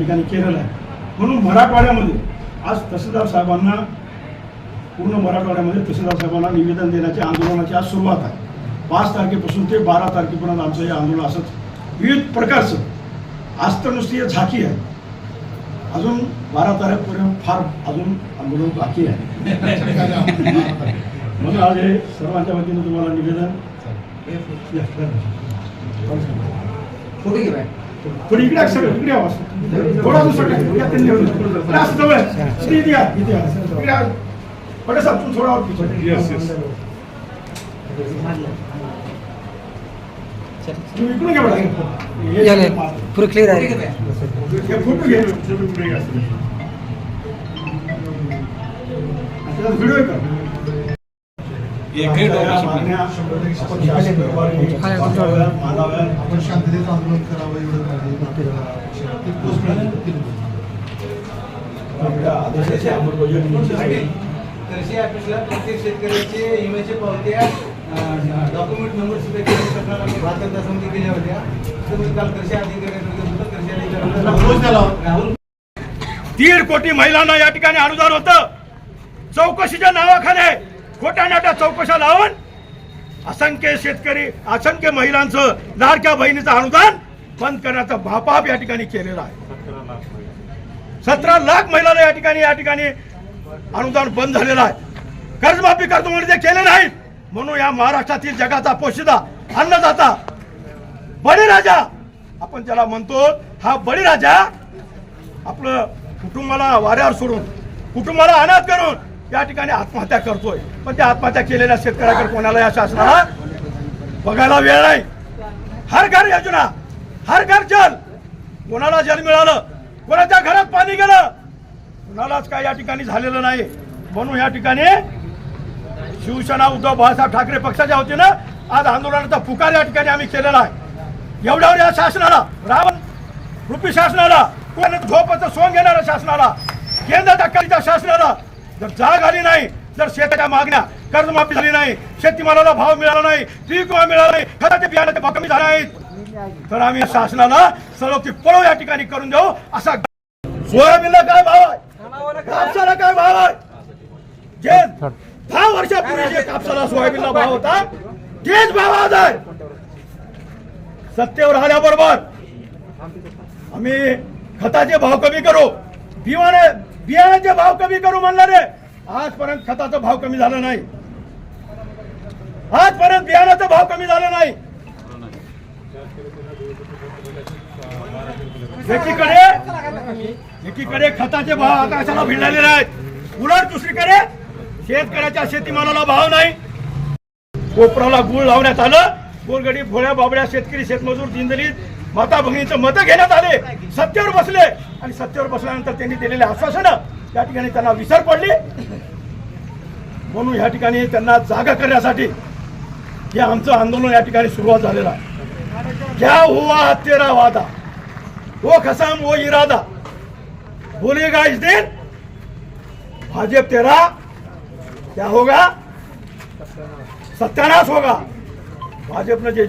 ठिकाणी केलेलं आहे. म्हणून मराठवाड्यामध्ये आज तहसीलदार साहेबांना पूर्ण मराठवाड्यामध्ये तहसीलदार साहेबांना निवेदन देण्याच्या आंदोलनाची आज सुरुवात आहे. पाच तारखेपासून ते बारा तारखेपर्यंत आमचं हे आंदोलन असंच विविध प्रकारचं आज तर नुसती झाकी आहे. अजून बारा तारखेपर्यंत फार अजून आंदोलन बाकी आहे. म्हणून आज हे सर्वांच्या वतीनं तुम्हाला निवेदन थोडी इकडे सगळं इकडे आवाज थोडा दुसरा या त्यांनी एवढं. असं जवळ आहे. इथे इथे या, इथे या. इकडे या. पटेल साहेब तुम्ही थोडा वर पीछे. तुम्ही इकडून घ्या बघा. हे- झाले पुरं क्लिअर फोटो घे आहे बाय हे फोटो घे त्याचा व्हिडिओ कर एकही आपण शांततेत आंदोलन करावं एवढं प्रत्येक शेतकऱ्याचे विम्याचे पावत्या डॉक्युमेंट नंबर सुद्धा भारतात केल्या होत्या. तर मी काल कृषी अधिकाऱ्यांकडे दीड कोटी महिलांना या ठिकाणी अनुदान होतं. चौकशीच्या नावाखाने खोट्या नाट्या चौकशा लावून असंख्य शेतकरी असंख्य महिलांचं लाडक्या बहिणीचं अनुदान बंद करण्याचा भापाप या ठिकाणी केलेला आहे. सतरा लाख महिलांना या ठिकाणी या ठिकाणी अनुदान बंद झालेलं आहे. कर्जमाफी करतो म्हणून ते केले नाही म्हणून या महाराष्ट्रातील जगाचा पोशिदा अन्नदाता बळीराजा आपण त्याला म्हणतो हा बळीराजा आपलं कुटुंबाला वाऱ्यावर सोडून कुटुंबाला अनाथ करून या ठिकाणी आत्महत्या करतोय. पण त्या आत्महत्या केलेल्या शेतकऱ्याकडे कोणाला या शासनाला बघायला वेळ नाही. हर घर योजना हर घर जल. कोणाला जल मिळालं कोणाच्या घरात पाणी गेलं कुणालाच काय या ठिकाणी झालेलं नाही. म्हणून या ठिकाणी शिवसेना उद्धव बाळासाहेब ठाकरे पक्षाच्या वतीनं आज आंदोलनाचा पुकार या ठिकाणी आम्ही केलेला आहे. एवढ्यावर या शासनाला रावण रुपी शासनाला कोण झोपाचं सोंग घेणाऱ्या शासनाला केंद्र टक्कलीच्या शासनाला जर जाग आली नाही जर शेताच्या मागण्या कर्जमाफी झाली नाही शेतीमालाला भाव मिळाला नाही पीक मिळाला नाही खताचे बियाण्याचे भाव कमी झाले आहेत. तर आम्ही शासनाला सलोखी पळव या ठिकाणी करून देऊ असा सोयाबीनला काय भाव आहे? कापसाला काय भाव आहे? जे दहा वर्षापूर्वी जे कापसाला सोयाबीनला भाव होता तेच भाव आज आहे. सत्तेवर आल्याबरोबर आम्ही खताचे भाव कमी करू. बियाणे बियाण्याचे भाव कमी करू म्हणला रे. आजपर्यंत खताचा भाव कमी झाला नाही. आजपर्यंत बियाण्याचा भाव कमी झाला नाही. एकीकडे एकीकडे खताचे भाव आकाशाला भिडलेले आहेत उलट दुसरीकडे शेतकऱ्याच्या शेतीमालाला भाव नाही. कोपराला गुळ लावण्यात आलं. गोरगडी भोळ्या बाबड्या शेतकरी शेतमजूर दिंदलीत माता भगिनीचं मतं घेण्यात आले. सत्तेवर बसले. आणि सत्तेवर बसल्यानंतर त्यांनी दिलेले आश्वासन या ठिकाणी त्यांना विसर पडली. म्हणून या ठिकाणी त्यांना जागा करण्यासाठी हे आमचं आंदोलन या ठिकाणी सुरुवात झालेलं आहे. क्या हुआ तेरा वादा? वो खसम वो इरादा. बोलेगा इस दिन भाजप तेरा क्या होगा? सत्यानाश होगा. भाजपनं जे